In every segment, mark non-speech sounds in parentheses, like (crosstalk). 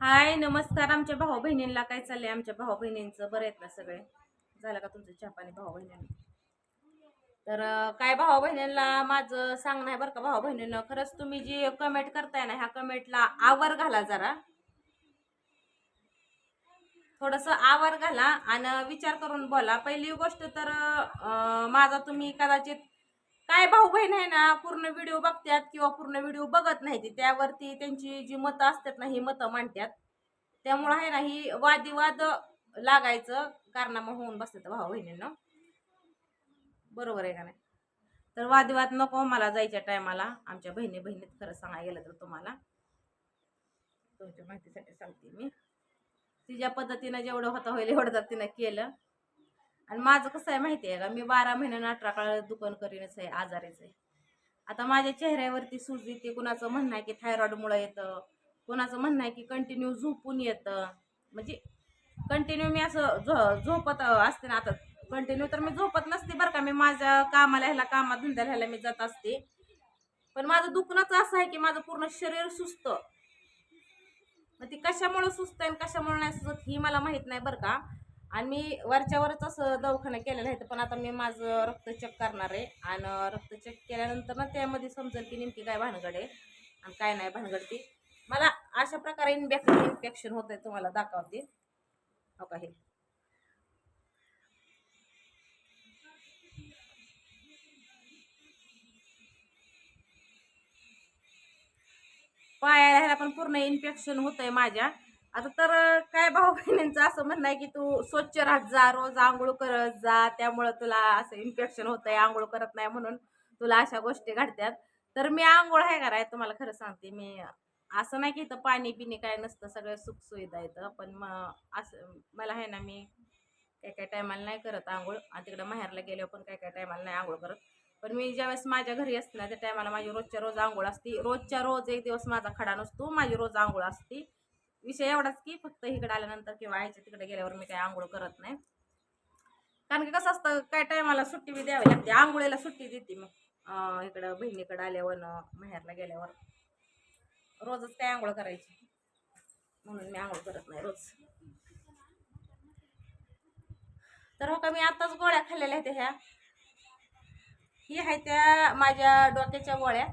हाय नमस्कार. आमच्या भाऊ बहिणींना काय चाललंय? आमच्या भाऊ बहिणींचं बरं आहेत ना सगळे? झालं का तुमचं चहापाणी भाऊ बहिणींना तर काय भाऊ बहिणींना माझं सांगणं आहे बरं का भाऊ बहिणींना खरंच तुम्ही जी कमेंट करताय ना ह्या कमेंटला आवर घाला जरा. थोडस आवर घाला आणि विचार करून बोला. पहिली गोष्ट तर माझा तुम्ही कदाचित काय भाऊ बहीण आहे ना पूर्ण व्हिडिओ बघतात किंवा पूर्ण व्हिडिओ बघत नाही त्यावरती त्यांची जी मतं असतात ना ही मतं मांडतात त्यामुळं आहे ना ही वादिवाद लागायचं कारणामुळे होऊन बसतात भाऊ बहिणींना. बरोबर आहे का नाही? तर वादिवाद नको मला जायच्या टायमाला आमच्या बहिणी बहिणीत खरं सांगायला गेलं तर तुम्हाला. तुमच्या माहितीसाठी सांगते मी. तिच्या पद्धतीनं जेवढं होतं होईल एवढं तर तिनं केलं. आणि माझं कसं आहे माहिती आहे का? मी बारा महिन्यानं अठरा काळ दुकान करीनच आहे आजारीच आहे. आता माझ्या चेहऱ्यावरती सूज येते कुणाचं म्हणणं आहे की थायरॉईडमुळं येतं कुणाचं म्हणणं आहे की कंटिन्यू झोपून येतं. म्हणजे कंटिन्यू मी असं झो झोपत असते ना आता. कंटिन्यू तर मी झोपत नसते बरं का. मी माझ्या कामाला ह्याला कामात धंद्याला ह्याला मी जात असते. पण माझं दुखणंच असं आहे की माझं पूर्ण शरीर सुस्त. मग ती कशामुळं सुस्त आहे आणि कशामुळं नाही सुचत ही मला माहीत नाही बरं का. आणि मी वरच्यावरच असं दवाखाना केलेला आहे पण आता मी माझं रक्त चेक करणार आहे. आणि रक्त चेक केल्यानंतर ना त्यामध्ये समजेल की नेमकी काय भानगड आहे आणि काय नाही भानगड ती. मला अशा प्रकारे इन्फेक्शन इन्फेक्शन होत आहे तुम्हाला दाखवते. हो का हे? पायाला ह्याला पण पूर्ण इन्फेक्शन होत आहे माझ्या. आता तर काय भाऊ बहिणींचं असं म्हणणं आहे की तू स्वच्छ राहत जा रोज आंघोळ करत जा. त्यामुळं तुला असं इन्फेक्शन होत आहे आंघोळ करत नाही म्हणून तुला अशा गोष्टी घडतात तर मी आंघोळ आहे कराय तुम्हाला खरं सांगते. मी असं नाही की इथं पाणी पिणी काय नसतं सगळं सुखसुविधा येतं पण मग असं मला आहे ना मी काय काय टायमाला नाही करत आंघोळ. आणि तिकडं माहेरला गेल्यावर पण काय काय टायमाला नाही आंघोळ करत. पण मी ज्यावेळेस माझ्या घरी असते ना त्या टायमाला माझी रोजच्या रोज आंघोळ असते. रोजच्या रोज एक दिवस माझा खडा नसतो माझी रोज आंघोळ असते. विषय एवढाच की फक्त इकडे आल्यानंतर किंवा आईच्या तिकडे गेल्यावर मी काही आंघोळ करत नाही. कारण की कसं असतं काय टायमाला सुट्टी बी द्यावी लागते. आंघोळीला सुट्टी देते मग इकडं बहिणीकडे आल्यावर न माहेरला गेल्यावर. रोजच काय आंघोळ करायची. म्हणून मी आंघोळ करत नाही रोज. तर हो का मी आताच गोळ्या खाल्लेल्या आहेत ह्या. ही आहे त्या माझ्या डोक्याच्या गोळ्या.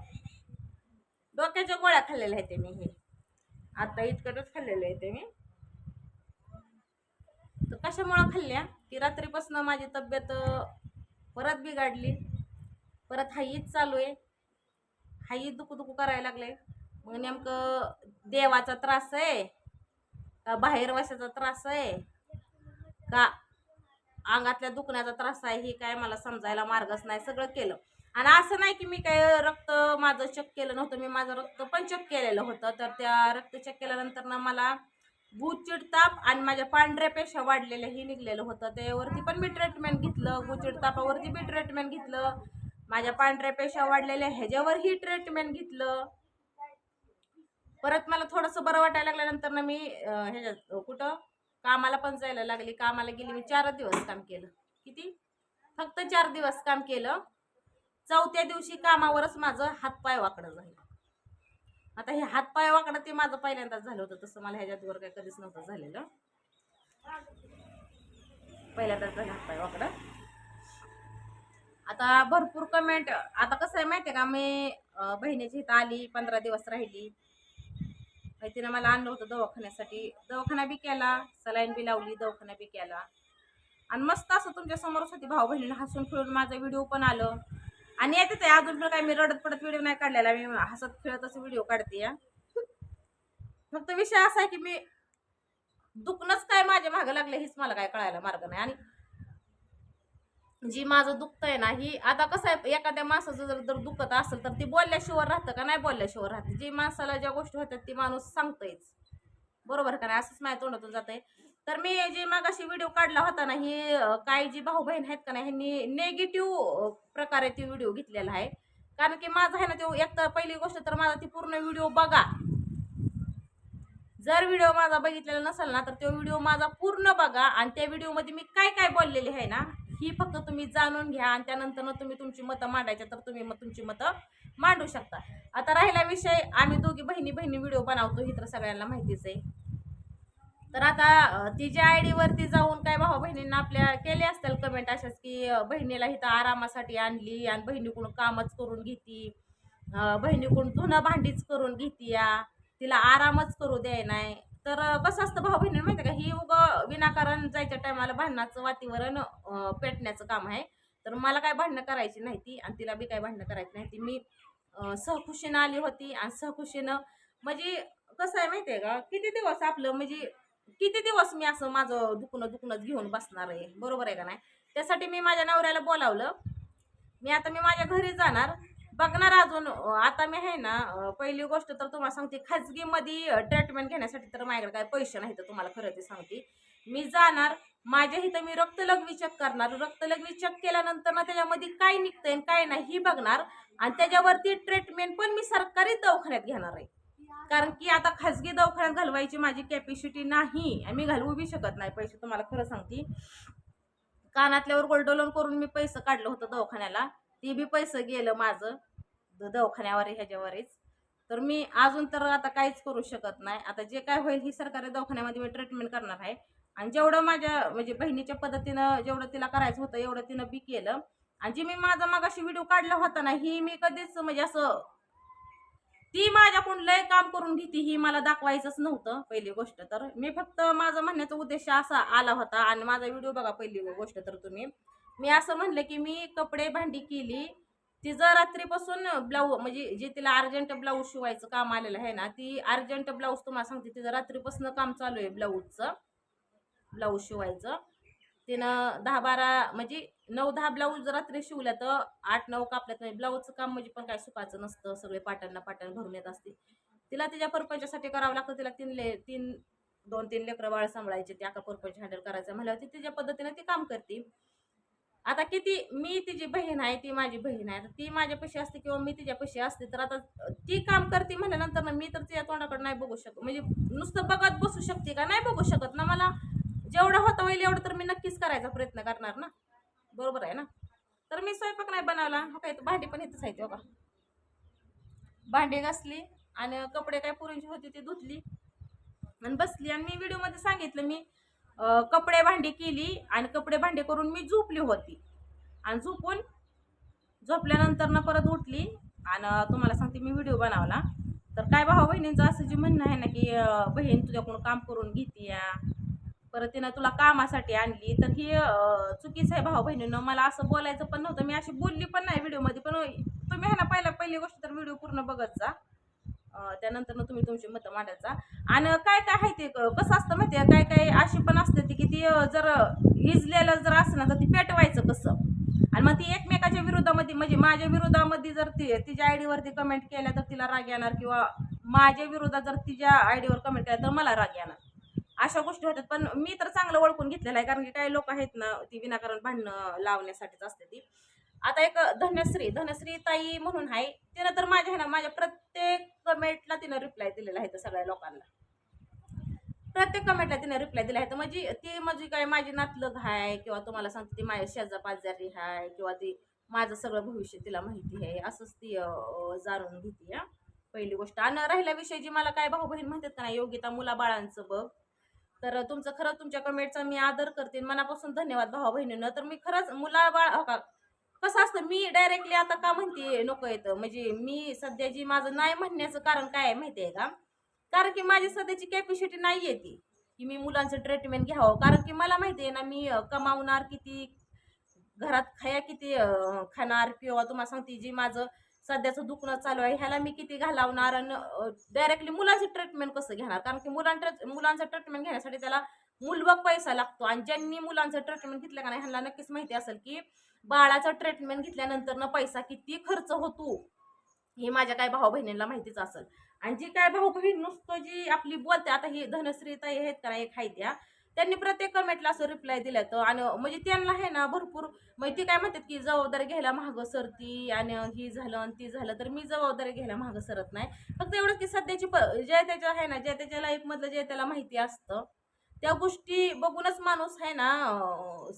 डोक्याच्या गोळ्या खाल्लेल्या आहेत मी हे. आता इतकंच खाल्लेलं आहे ते मी. तर कशामुळं खाल्ल्या? की रात्रीपासून माझी तब्येत परत बिघडली. परत हाईच चालू आहे. हाई दुखू दुखू करायला लागले मग नेमकं देवाचा त्रास आहे? का बाहेर वशाचा त्रास आहे? का अंगातल्या दुखण्याचा त्रास आहे? हे काय मला समजायला मार्गच नाही. सगळं केलं. आणि असं नाही की मी काय रक्त माझं चेक केलं नव्हतं मी माझं रक्त पण चेक केलेलं होतं. तर त्या रक्त चेक केल्यानंतर ना मला गुचिड ताप आणि माझ्या पांढऱ्या पेशा वाढलेल्याही निघलेलं होतं. त्यावरती पण मी ट्रीटमेंट घेतलं. गुचिड तापावरती बी ट्रीटमेंट घेतलं. माझ्या पांढऱ्या पेशा वाढलेल्या ह्याच्यावरही ट्रीटमेंट घेतलं. परत मला थोडंसं बरं वाटायला लागल्यानंतर ना मी ह्याच्यात कुठं? कामाला पण जायला लागली. कामाला गेली. मी चार दिवस काम केलं. किती? फक्त चार दिवस काम केलं. चौथ्या दिवशी कामावरच माझं हातपाय वाकडं झालं. आता हे हातपाय वाकडं ते माझं पहिल्यांदाच झालं होतं. तसं मला ह्याच्यातवर काय कधीच नव्हतं झालेलं. पहिल्यांदाच झालं हातपाय वाकडं. आता भरपूर कमेंट आता कसं आहे माहिती आहे का मी बहिणीची इथं आली पंधरा दिवस राहिली. तिनं मला आणलं होतं दवाखान्यासाठी. दवाखाना बी केला सलाईन बी लावली दवाखाना बी केला. आणि मस्त असं तुमच्या समोरच होती भाऊ बहिणीला हसून खेळून माझं व्हिडिओ पण आलं. आणि येते ते अजून पण काय मी रडत पडत व्हिडिओ नाही काढलेला मी हसत खेळतच व्हिडिओ काढते फक्त विषय असा आहे की मी दुखणंच काय माझ्या मागं लागलं हेच मला काय कळायला मार्ग नाही. आणि जी माझं दुखतंय ना ही आता कसं आहे एखाद्या माणसाचं जर जर दुखत असेल तर ती बोलल्याशिवाय राहतं का? नाही बोलल्याशिवाय राहते. जी माणसाला ज्या गोष्टी होतात ती माणूस सांगतोयच. बरोबर का नाही? असंच माझ्या तोंडातून जात आहे तर मी जे मागाशी व्हिडिओ काढला होता ना ही काय काही जी भाऊ बहीण आहेत का नाही ह्यांनी नेगेटिव्ह प्रकारे ती व्हिडिओ घेतलेला आहे. कारण की माझा आहे ना तो एक तर पहिली गोष्ट तर माझा ती पूर्ण व्हिडिओ बघा. जर व्हिडिओ माझा बघितलेला नसेल ना तर तो व्हिडिओ माझा पूर्ण बघा. आणि त्या व्हिडिओमध्ये मी काय काय बोललेली आहे ना ही फक्त तुम्ही जाणून घ्या. आणि त्यानंतर तुम्ही तुमची मतं मांडायच्या तर तुम्ही मग तुमची मतं मांडू शकता. आता राहिला विषय आम्ही दोघी बहिणी बहिणी व्हिडिओ बनवतो. ही तर सगळ्यांना माहितीच आहे. तर आता तिच्या आय डीवरती जाऊन काय भाऊ बहिणींना आपल्या केले असतील कमेंट अशाच की बहिणीला इथं आरामासाठी आणली आणि बहिणीकडून कामच करून घेती. बहिणीकडून धुणं भांडीच करून घेती या. तिला आरामच करू द्याय नाही. तर कसं असतं भाऊ बहिणी माहिती का? ही उग विनाकारण जायच्या टायमाला भांडणाचं वातावरण पेटण्याचं काम आहे. तर मला काय भांडणं करायची नाही ती आणि तिला बी काय भांडणं करायची नाही ती मी सहखुशीनं आली होती आणि सहखुशीनं म्हणजे कसं आहे माहिती आहे का? किती दिवस आपलं म्हणजे किती दिवस मी असं माझं दुखणं दुखणंच घेऊन बसणार आहे? बरोबर आहे का नाही? त्यासाठी मी माझ्या नवऱ्याला बोलावलं. मी आता मी माझ्या घरी जाणार. बघणार अजून. आता मी आहे ना पहिली गोष्ट तर तुम्हाला सांगते खाजगीमध्ये ट्रीटमेंट घेण्यासाठी तर माझ्याकडे काय पैसे नाही तर तुम्हाला खरं ते सांगते. मी जाणार. माझ्या इथं मी रक्तलघवी चेक करणार. रक्तलघवी चेक केल्यानंतर ना त्याच्यामध्ये काय निघतंय आणि काय नाही ही बघणार. आणि त्याच्यावरती ट्रीटमेंट पण मी सरकारी दवाखान्यात घेणार आहे. कारण की आता खाजगी दवाखान्यात घालवायची माझी कॅपॅसिटी नाही. आणि मी घालवू बी शकत नाही पैसे तुम्हाला खरं सांगते. कानातल्यावर गोल्डोलोन करून मी पैसे काढलं होतं दवाखान्याला. ते बी पैसे गेलं माझं दवाखान्यावर ह्याच्यावरच. तर मी अजून तर आता काहीच करू शकत नाही. आता जे काय होईल ही सरकारी दवाखान्यामध्ये मी ट्रीटमेंट करणार आहे. आणि जेवढं माझ्या म्हणजे बहिणीच्या पद्धतीनं जेवढं तिला करायचं होतं एवढं तिनं बी केलं. आणि जे मी माझा मागाशी व्हिडिओ काढला होता ना ही मी कधीच म्हणजे असं ती माझ्याकडून लय काम करून घेते ही मला दाखवायचंच नव्हतं पहिली गोष्ट तर. मी फक्त माझा म्हणण्याचा उद्देश असा आला होता आणि माझा व्हिडिओ बघा पहिली गोष्ट तर तुम्ही. मी असं म्हणलं की मी कपडे भांडी केली तिचं रात्रीपासून ब्लाऊज म्हणजे जे तिला अर्जंट ब्लाऊज शिवायचं काम आलेलं आहे ना ती अर्जंट ब्लाऊज तुम्हाला सांगते तिचं रात्रीपासून काम चालू आहे ब्लाऊजचं ब्लाऊज शिवायचं. तिनं दहा बारा म्हणजे नऊ दहा ब्लाऊज रात्री शिवल्या तर आठ नऊ कापल्यात. म्हणजे ब्लाऊजचं काम म्हणजे पण काय सुखाचं नसतं. सगळे पाट्यांना पाटण भरून येत असते तिला तिच्या परपंचासाठी करावं लागतं. तिला तीन ले तीन दोन तीन लेकरं बाळ सांभाळायचे. ते एका परपंच हँडल करायचं म्हटल्यावर ती तिच्या पद्धतीने ती काम करते. आता किती मी तिची बहीण आहे ती माझी बहीण आहे. तर ती माझ्यापाशी असते किंवा मी तिच्यापाशी असते तर आता ती काम करते म्हणल्यानंतर ना मी तर तिच्या तोंडाकडे नाही बघू शकत. म्हणजे नुसतं बघत बसू शकते का? नाही बघू शकत ना मला. जेवढं होतं होईल एवढं तर मी नक्कीच करायचा प्रयत्न करणार ना. बरोबर आहे ना? तर मी स्वयंपाक नाही बनवला. हो काय भांडी पण इथंच आहे का भांडी घासली आणि कपडे काय पुरींची होती ती धुतली आणि बसली. आणि मी व्हिडिओमध्ये सांगितलं मी कपडे भांडी केली आणि कपडे भांडी करून मी झोपली होती. आणि झोपून झोपल्यानंतर ना परत उठली आणि तुम्हाला सांगते मी व्हिडिओ बनवला. तर काय भाऊ बहिणींचं असं जे म्हणणं आहे ना की बहीण तुझ्याकडून काम करून घेते या परत तिनं तुला कामासाठी आणली तर ही चुकीचं आहे भाऊ बहिणीनं मला असं बोलायचं पण नव्हतं. मी अशी बोलली पण नाही व्हिडिओमध्ये पण तुम्ही ह्या ना पहिला पहिली गोष्ट तर व्हिडिओ पूर्ण बघत जा. त्यानंतर तुम्ही तुमची मतं मांडायचा आणि काय काय आहे ते क- कसं असतं माहिती आहे काय काय अशी पण असते ती की ती जर इजलेलं जर असं ना तर ती पेटवायचं कसं? आणि मग ती एकमेकाच्या विरोधामध्ये म्हणजे माझ्या विरोधामध्ये जर ती तिच्या आयडीवरती कमेंट केल्या तर तिला राग येणार किंवा माझ्या विरोधात जर तिच्या आयडीवर कमेंट केल्या तर मला राग येणार. अशा गोष्टी होतात पण मी तर चांगलं ओळखून घेतलेलं आहे. कारण की काही लोक आहेत ना ती विनाकारण भांडणं लावण्यासाठीच असते ती. आता एक धनश्री धनश्री ताई म्हणून आहे. तिनं तर माझ्या आहे ना माझ्या प्रत्येक कमेंटला तिनं रिप्लाय दिलेला आहे तर सगळ्या लोकांना. प्रत्येक कमेंटला तिने रिप्लाय दिला आहे. तर म्हणजे ती म्हणजे काय माझी नातलग आहे किंवा तुम्हाला सांगते ती माझ्या शेजा पाजारी आहे किंवा ती माझं सगळं भविष्य तिला माहिती आहे. असंच ती जाणून घेते हा. पहिली गोष्ट. आणि राहिल्या विषयी जी मला काय भाऊ बहीण म्हणतात का नाही योगिता मुलाबाळांचं बघ. तर तुमचं खरंच तुमच्या कमेंटचा मी आदर करते. मनापासून धन्यवाद भाऊ बहिणीनं. तर मी खरंच मुला बाळ हो का? कसं असतं मी डायरेक्टली आता का म्हणते नको येतं? म्हणजे मी सध्या जी माझं नाही म्हणण्याचं कारण काय आहे माहिती आहे का? कारण की माझी सध्याची कॅपॅसिटी नाही आहे ती. की मी मुलांचं ट्रीटमेंट घ्यावं. कारण की मला माहिती आहे ना मी कमावणार किती? घरात खाया किती खाणार? किंवा तुम्हाला सांगते जी माझं सध्याचं दुखणं चालू आहे. ह्याला मी किती घालावणार आणि डायरेक्टली मुलांचं ट्रीटमेंट कसं घेणार? कारण की मुलांचं मुलांचं ट्रीटमेंट घेण्यासाठी त्याला मुलबग पैसा लागतो आणि ज्यांनी मुलांचं ट्रीटमेंट घेतलं का नाही ह्यांना नक्कीच माहिती असेल की बाळाचं ट्रीटमेंट घेतल्यानंतर ना पैसा किती खर्च होतो? हे माझ्या काय भाऊ बहिणींना माहितीच असेल. आणि जी काय भाऊ बहीण नुसतं जी आपली बोलते आता ही धनश्रीता आहेत का नाही एक आहे त्यांनी प्रत्येक कमेंटला असं रिप्लाय दिला तर आणि म्हणजे त्यांना आहे ना भरपूर म्हणजे ते काय म्हणतात की जबाबदारी घ्यायला महाग सरती आणि ही झालं आणि ती झालं तर मी जबाबदारी घ्यायला महाग सरत नाही. फक्त एवढंच की सध्याची प जे त्याच्या आहे ना ज्या त्याच्या लाईफमधलं जे त्याला माहिती असतं त्या गोष्टी बघूनच माणूस आहे ना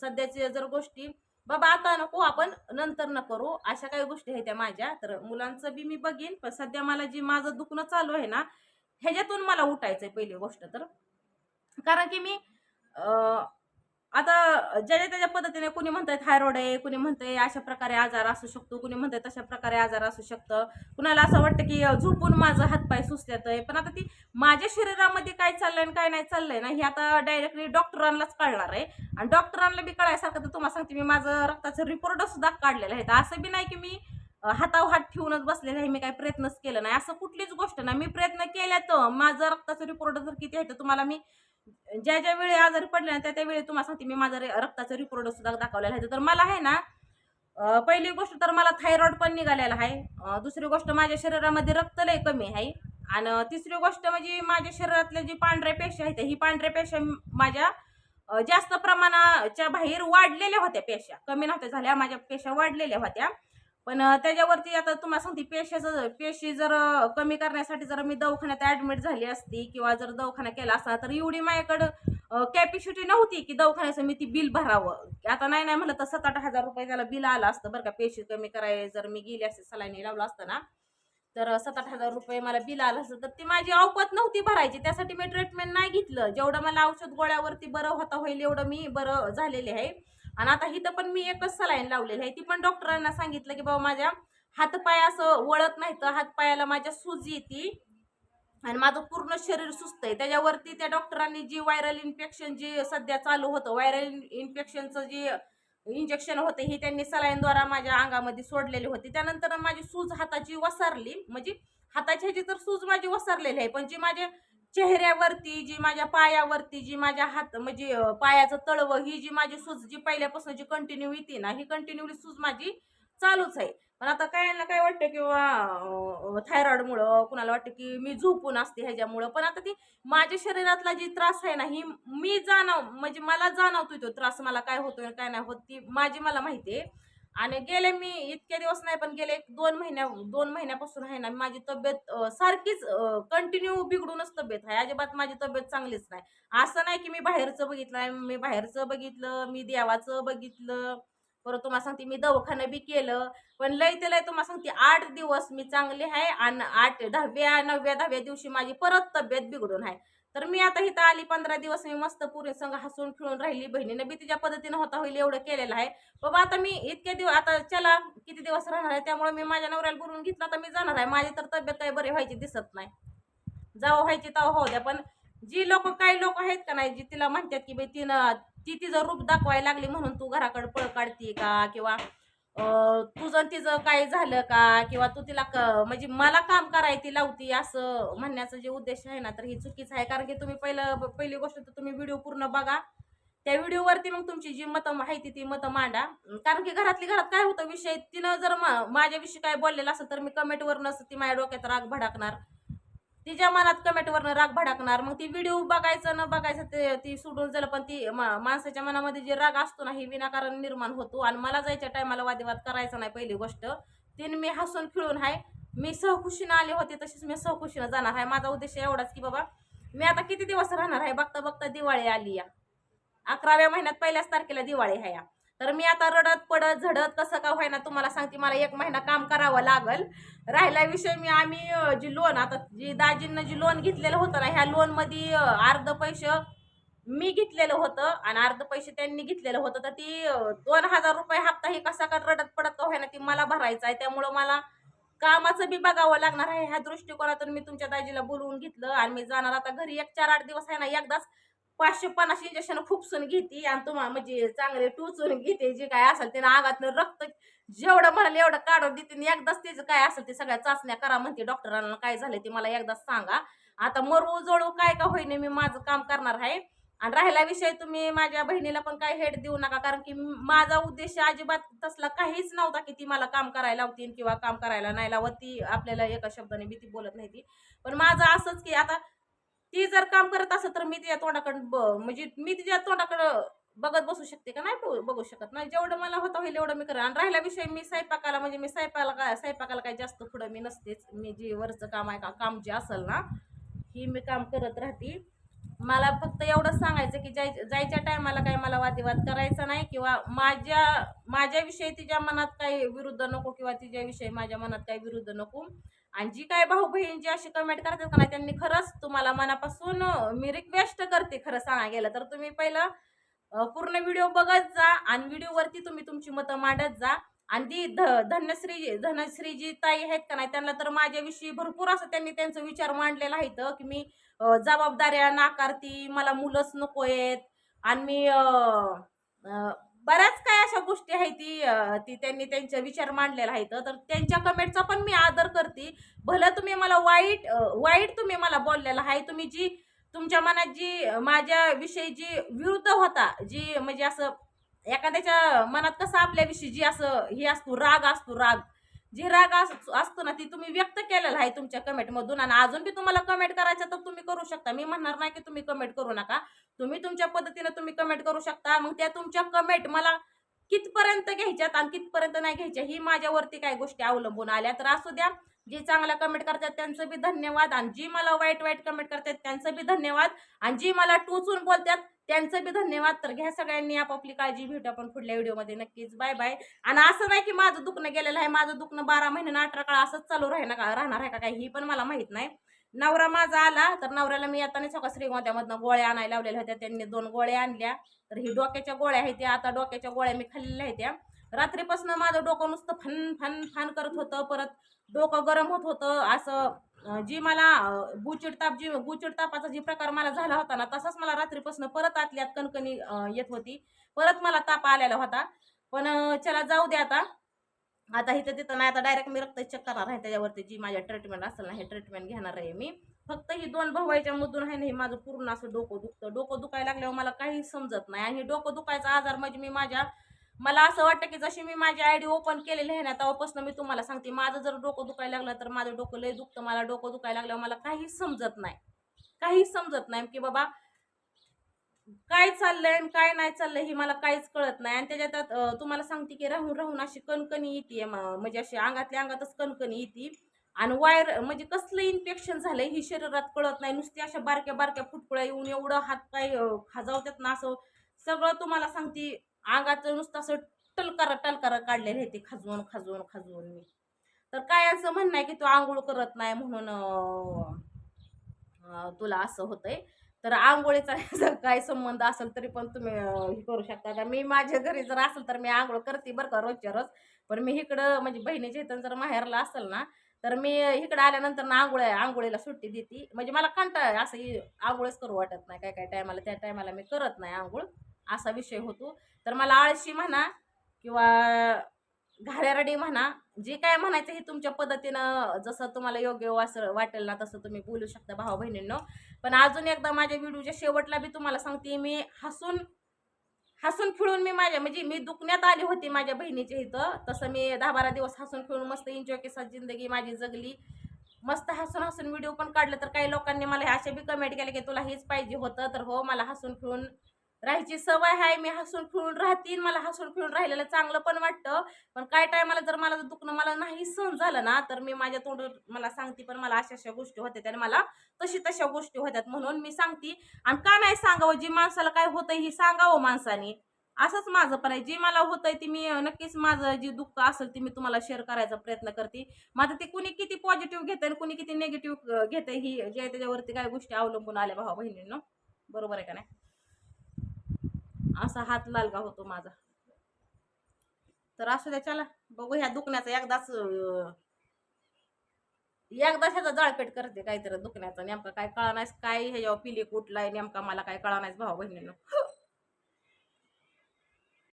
सध्याच्या जर गोष्टी बाबा आता नको आपण नंतर न करू अशा काही गोष्टी आहेत त्या माझ्या. तर मुलांचं बी मी बघीन पण सध्या मला जी माझं दुखणं चालू आहे ना ह्याच्यातून मला उठायचं आहे पहिली गोष्ट तर. कारण की मी आता ज्याच्या त्याच्या पद्धतीने कुणी म्हणतंय थायरॉइड आहे कुणी म्हणतंय अशा प्रकारे आजार असू शकतो कुणी म्हणतंय तशा प्रकारे आजार असू शकतं. कुणाला असं वाटतं की झोपून माझं हातपाय सुचत्यात आहे. पण आता ती माझ्या शरीरामध्ये काय चाललंय आणि काय नाही चाललंय ना हे आता डायरेक्टली डॉक्टरांनाच कळणार आहे. आणि डॉक्टरांना बी कळायसारखं तर तुम्हाला सांगते मी माझं रक्ताचं रिपोर्ट सुद्धा काढलेलं आहे. तर असं बी नाही की मी हातावर हात ठेवूनच बसलेलं आहे मी काही प्रयत्नच केलं नाही. असं कुठलीच गोष्ट नाही. मी प्रयत्न केल्या तर माझं रक्ताचं रिपोर्ट जर किती आहे तर तुम्हाला मी ज्या ज्या वेळी आजारी पडले ना त्या त्यावेळी तुम्हाला सांगते मी माझा रे- रक्ताचा रिपोर्ट सुद्धा दाखवलेला आहे. तर मला आहे ना पहिली गोष्ट तर मला थायरॉइड पण निघालेला आहे. दुसरी गोष्ट माझ्या शरीरामध्ये रक्त लय कमी आहे. आणि तिसरी गोष्ट म्हणजे माझ्या शरीरातल्या जी पांढऱ्या पेशी आहेत ही पांढऱ्या पेशा माझ्या जास्त प्रमाणाच्या बाहेर वाढलेल्या होत्या पेशा. कमी नव्हत्या झाल्या माझ्या पेशा वाढलेल्या होत्या. पण त्याच्यावरती आता तुम्हाला सांगते पेशाचं पेशी जर कमी करण्यासाठी जर मी दवाखान्यात ॲडमिट झाली असती किंवा जर दवाखाना केला असता तर एवढी माझ्याकडं कॅपॅसिटी नव्हती की दवाखान्याचं मी ती बिल भरावं. आता नाही नाही म्हणलं तर सात आठ हजार रुपये त्याला बिल आलं असतं बरं का पेशी कमी कराय जर मी गेली असते सलाईने लावलं असतं ना तर सात आठ हजार रुपये मला बिल आलं असतं. तर ती माझी अवपत नव्हती भरायची त्यासाठी मी ट्रीटमेंट नाही घेतलं. जेवढं मला औषध गोळ्यावरती बरं होता होईल एवढं मी बरं झालेले आहे. आणि आता इथं पण मी एकच सलाईन लावलेली आहे. ती पण डॉक्टरांना सांगितलं की बाबा माझ्या हातपाय असं वळत नाही तर हातपायाला माझ्या सूज येते आणि माझं पूर्ण शरीर सुस्त आहे. त्याच्यावरती त्या डॉक्टरांनी जी व्हायरल इन्फेक्शन जे सध्या चालू होतं व्हायरल इन्फेक्शनचं जे इंजेक्शन होते हे त्यांनी सलाईनद्वारा माझ्या अंगामध्ये सोडलेली होती. त्यानंतर माझी सूज हाताची वसरली. म्हणजे हाताची ह्याची तर सूज माझी वसरलेली आहे पण जी माझ्या चेहऱ्यावरती जी माझ्या पायावरती जी माझ्या हात म्हणजे पायाचं तळवं ही जी माझी सूज जी पहिल्यापासून जी कंटिन्यू येते ना ही कंटिन्यूली सूज माझी चालूच आहे. पण आता काय ना काय वाटतं किंवा थायरॉइडमुळं कुणाला वाटतं की मी झोपून असते ह्याच्यामुळं. पण आता ती माझ्या शरीरातला जी त्रास आहे ना ही मी जाणव म्हणजे मला जाणवतोय तो त्रास मला काय होतोय काय नाही होत ती माझी मला माहिती आहे. आणि गेले मी इतके दिवस नाही पण गेले एक दोन महिन्या दोन महिन्यापासून आहे ना माझी तब्येत सारखीच कंटिन्यू बिघडूनच तब्येत आहे. अजिबात माझी तब्येत चांगलीच नाही. असं नाही की मी बाहेरचं बघितलं मी बाहेरचं बघितलं मी देवाचं बघितलं. परत तुम्हाला सांगते मी दवाखानं बी केलं पण लय ते लय तुम्हाला सांगते आठ दिवस मी चांगले आहे आणि आठ दहाव्या नवव्या दहाव्या दिवशी माझी परत तब्येत बिघडून आहे. तर मी आता इथं आली पंधरा दिवस मी मस्त पुरी संग हसून खेळून राहिली बहिणीनं बी तिच्या पद्धतीनं होता होईल एवढं केलेलं आहे. बाबा आता मी इतके दिवस आता चला किती दिवस राहणार आहे? त्यामुळे मी माझ्या नवऱ्याला बोलून घेतला तर मी जाणार आहे. माझी तर तब्येत काही बरी व्हायची दिसत नाही. जावं व्हायची तव हो द्या पण जी लोक काही लोक आहेत का नाही जी तिला म्हणतात की बाई तिनं ती तिचं रूप दाखवायला लागली म्हणून तू घराकडे पळ काढते का? किंवा तुझं आणि तिचं काय झालं का? किंवा तू तिला क म्हणजे मला काम कराय ती लावती असं म्हणण्याचा जे उद्देश आहे ना तर ही चुकीचं आहे. कारण की तुम्ही पहिलं पहिली गोष्ट तर तुम्ही व्हिडिओ पूर्ण बघा. त्या व्हिडिओवरती मग तुमची जी मतं माहिती ती मतं मांडा. कारण की घरातली घरात काय होतं विषय तिनं जर माझ्याविषयी काय बोललेलं असं तर मी कमेंटवरनं ती माझ्या डोक्यात राग भडकणार. तिच्या मनात कमेंटवरनं राग भडकणार. मग ती व्हिडिओ बघायचं न बघायचं ते ती सोडून झालं. पण ती मा- माणसाच्या मनामध्ये जे राग असतो ना हे विनाकारण निर्माण होतो. आणि मला जायच्या टायमाला वादविवाद करायचा नाही पहिली गोष्ट. तीन मी हसून खिळून आहे मी सहखुशीनं आले होते तशीच मी सहखुशीनं जाणार. आहे माझा उद्देश एवढाच की बाबा मी आता किती दिवस राहणार? आहे बघता बघता दिवाळी आली या. अकराव्या महिन्यात पहिल्याच तारखेला दिवाळी आहे या. तर मी आता रडत पडत झडत कसं का व्हायना तुम्हाला सांगते. मला एक महिना काम करावं लागल. राहिला विषय मी आम्ही जी लोन आता जी दाजींना जी लोन घेतलेलं होतं ना ह्या लोनमध्ये अर्ध पैसे मी घेतलेलं होतं आणि अर्ध पैसे त्यांनी घेतलेलं होतं. तर ती दोन हजार रुपये हप्ता ही कसा का रडत पडत का ना ती मला भरायचा आहे. त्यामुळं मला कामाचं बी बघावं लागणार आहे. ह्या दृष्टिकोनातून मी तुमच्या दाजीला बोलवून घेतलं आणि मी जाणार आता घरी एक चार आठ दिवस आहे ना एकदाच पाचशे पन्नास इंजेक्शन खुपसून घेते आणि तुम्हाला म्हणजे चांगले टोचून घेते जे काय असेल ते आगातनं रक्त जेवढं म्हणाल एवढं काढून देते आणि एकदाच त्याचं काय असेल ते सगळ्या चाचण्या करा म्हणते. डॉक्टरांना काय झालं ते मला एकदाच सांगा. आता मरू जळू काय का होईने मी माझं काम करणार आहे. आणि राहिला विषय तुम्ही माझ्या बहिणीला पण काय हेड देऊ नका कारण की माझा उद्देश अजिबात तसला काहीच नव्हता की ती मला काम करायला होती किंवा काम करायला नाही लावत. ती आपल्याला एका शब्दाने भीती बोलत नाही ती. पण माझं असंच की आता ती जर काम करत असेल तर मी तिच्या तोंडाकडे ब- म्हणजे मी तिच्या तोंडाकडं बघत बसू शकते का? नाही बघू- शकत. नाही जेवढं मला होतं होईल एवढं मी करेन. आणि राहिला विषय मी स्वयंपाकाला म्हणजे मी स्वयंपाकाला काय स्वयंपाकाला काय जास्त पुढं मी नसतेच. मी जे वरचं काम आहे का काम जे असेल ना ही मी काम करत राहते. मला फक्त एवढंच सांगायचं की जाय जायच्या टायमाला काही मला वादविवाद करायचा नाही किंवा माझ्या माझ्याविषयी तिच्या मनात काही विरुद्ध नको किंवा तिच्याविषयी माझ्या मनात काही विरुद्ध नको. आणि जी काय भाऊ बहीण जी अशी कमेंट करतात का नाही त्यांनी खरंच तुम्हाला मनापासून मी रिक्वेस्ट करते खरं सांगा गेलं तर तुम्ही पहिलं पूर्ण व्हिडिओ बघत जा आणि व्हिडिओवरती तुम्ही तुमची मतं मांडत जा. आणि ती ध धनश्री धनश्री जी ताई आहेत का नाही त्यांना तर माझ्याविषयी भरपूर असं त्यांनी त्यांचा विचार मांडलेला आहे की मी जबाबदाऱ्या नाकारती मला मुलंच नको आहेत. आणि मी बऱ्याच काय अशा गोष्टी आहेत ती ती त्यांनी त्यांचे विचार मांडलेला आहेत. तर त्यांच्या कमेंटचा पण मी आदर करते. भलं तुम्ही मला वाईट वाईट तुम्ही मला बोललेला आहे. तुम्ही जी तुमच्या मनात जी माझ्याविषयी जी विरुद्ध होता जी म्हणजे असं एखाद्याच्या मनात कसं आपल्याविषयी जी असं हे असतो राग असतो राग. जी राग अस- असतो ना ती तुम्ही व्यक्त केलेला आहे तुमच्या कमेंटमधून आणि अजून बी तुम्हाला कमेंट करायचं तर तुम्ही करू शकता. मी म्हणणार नाही की तुम्ही कमेंट करू नका. तुम्ही तुमच्या पद्धतीने तुम्ही कमेंट करू शकता. मग त्या तुमच्या कमेंट मला कितपर्यंत घ्यायच्यात आणि कितपर्यंत नाही घ्यायच्या ही माझ्यावरती काही गोष्टी अवलंबून आल्या तर असू द्या. जी चांगल्या कमेंट करतात त्यांचं बी धन्यवाद आणि जी मला वाईट वाईट कमेंट करतात त्यांचं बी धन्यवाद आणि जी मला टोचून बोलतात त्यांचं बी धन्यवाद तर घ्या सगळ्यांनी आपापली काळजी भेटू आपण पुढल्या व्हिडिओमध्ये. नक्कीच बाय बाय. आणि असं नाही की माझं दुखणं गेलेलं आहे माझं दुखणं बारा महिने अठरा काळ असंच चालू राहणार का राहणार आहे का काही ही पण मला माहीत नाही. नवरा माझा आला तर नवऱ्याला मी आता नाही सका श्रीगोंद्यामधनं गोळ्या आणायला लावलेल्या होत्या त्यांनी दोन गोळ्या आणल्या. तर ही डोक्याच्या गोळ्या आहेत त्या आता डोक्याच्या गोळ्या मी खाल्लेल्या आहेत त्या. रात्रीपासून माझं डोकं नुसतं फन फन फन करत होतं परत डोकं गरम होत होतं असं जी मला गुचिडताप ताप जी गुचिड तापाचा जी प्रकार मला झाला होता ना तसाच मला रात्रीपासून परत आतल्यात कणकणी येत होती. परत मला ताप आलेला होता. पण चला जाऊ दे आता. आता इथं तिथं नाही आता डायरेक्ट मी रक्त चेक करणार आहे त्याच्यावरती जी माझ्या ट्रीटमेंट असेल ना हे ट्रीटमेंट घेणार आहे मी. फक्त ही दोन भवायच्या मधून आहे ना हे माझं पूर्ण असं डोकं दुखतं. डोकं दुखायला लागल्यावर मला काही समजत नाही. आणि हे डोकं दुखायचा आजार म्हणजे मी माझ्या मला असं वाटतं की जशी मी माझी आय डी ओपन केलेली आहे ना तेव्हापासून मी तुम्हाला सांगते माझं जर डोकं दुखायला लागलं तर माझं डोकं लय दुखतं. मला डोकं दुखायला लागलं मला काही समजत नाही. काही समजत नाही की बाबा काय चाललंय आणि काय नाही चाललंय हे मला काहीच कळत नाही. आणि त्याच्यात तुम्हाला सांगते की राहून राहून अशी कणकणी येते म्हणजे अशी अंगातल्या अंगातच कणकणी येते. आणि वायर म्हणजे कसलं इन्फेक्शन झालंय ही शरीरात कळत नाही. नुसती अशा बारक्या बारक्या फुटकुळ्या येऊन एवढं हात पाय खाजावतात ना असं सगळं तुम्हाला सांगते. अंगाचं नुसतं असं टलकार टलकार काढलेले आहे ते खाजवून खाजवून खाजवून मी. तर काय असं म्हणणं आहे की तू आंघोळ करत नाही म्हणून तुला असं होतंय. तर आंघोळीचा (laughs) जर काय संबंध असेल तरी पण तुम्ही हे करू शकता. का मी माझ्या घरी जर असेल तर मी आंघोळ करते बरं का रोजच्या रोज. पण मी इकडं म्हणजे बहिणीच्या इथं जर माहेरला असेल ना तर मी इकडं आल्यानंतर ना आंघोळ आंघोळीला सुट्टी देते. म्हणजे मला कंटाळ असं आंघोळच करू वाटत नाही. काय काय टायमाला त्या टायमाला मी करत नाही आंघोळ. असा विषय होतो. तर मला आळशी म्हणा किंवा घाऱ्यारडी म्हणा जे काय म्हणायचं हे तुमच्या पद्धतीनं जसं तुम्हाला योग्य असं वाटेल ना तसं तुम्ही बोलू शकता भावा बहिणींनो. पण अजून एकदा माझ्या व्हिडिओच्या शेवटला बी तुम्हाला सांगते मी हसून हसून खेळून मी माझ्या म्हणजे मी दुखण्यात आली होती माझ्या बहिणीच्या इथं. तसं मी दहा बारा दिवस हसून खेळून मस्त एन्जॉय केसा जिंदगी माझी जगली. मस्त हसून हसून व्हिडिओ पण काढलं तर काही लोकांनी मला असे बी कमेंट केले की तुला हेच पाहिजे होतं. तर हो मला हसून खेळून राहायची सवय आहे मी हसून खेळून राहतीन मला हसून खेळून राहिलेलं चांगलं पण वाटतं. पण काय टायमाला जर मला जर दुखणं मला नाही सहन झालं ना तर मी माझ्या तोंड मला सांगते पण मला अशा अशा गोष्टी होत्या आणि मला तशी तशा गोष्टी होत्यात म्हणून मी सांगते. आणि का नाही सांगावं जी माणसाला काय होतंय ही सांगावं माणसाने. असंच माझं पण आहे. जी मला होतंय ती मी नक्कीच माझं जे दुःख असेल ते मी तुम्हाला शेअर करायचा प्रयत्न करते. माझं ते कुणी किती पॉझिटिव्ह घेतंय आणि कुणी किती निगेटिव्ह आहे ही जे आहे त्याच्यावरती काय गोष्टी अवलंबून आल्या भावा बहिणींना बरोबर आहे का नाही? असा हात लालगा होतो माझा. तर असू द्या चला बघू ह्या दुखण्याचा एकदाच एकदाच ह्याचा जाळपेट करते काहीतरी दुखण्याचा. नेमका काय कळा नाही काय ह्याच्यावर पिली कुठलाय नेमका मला काय कळा नाही भाऊ बहिणीनं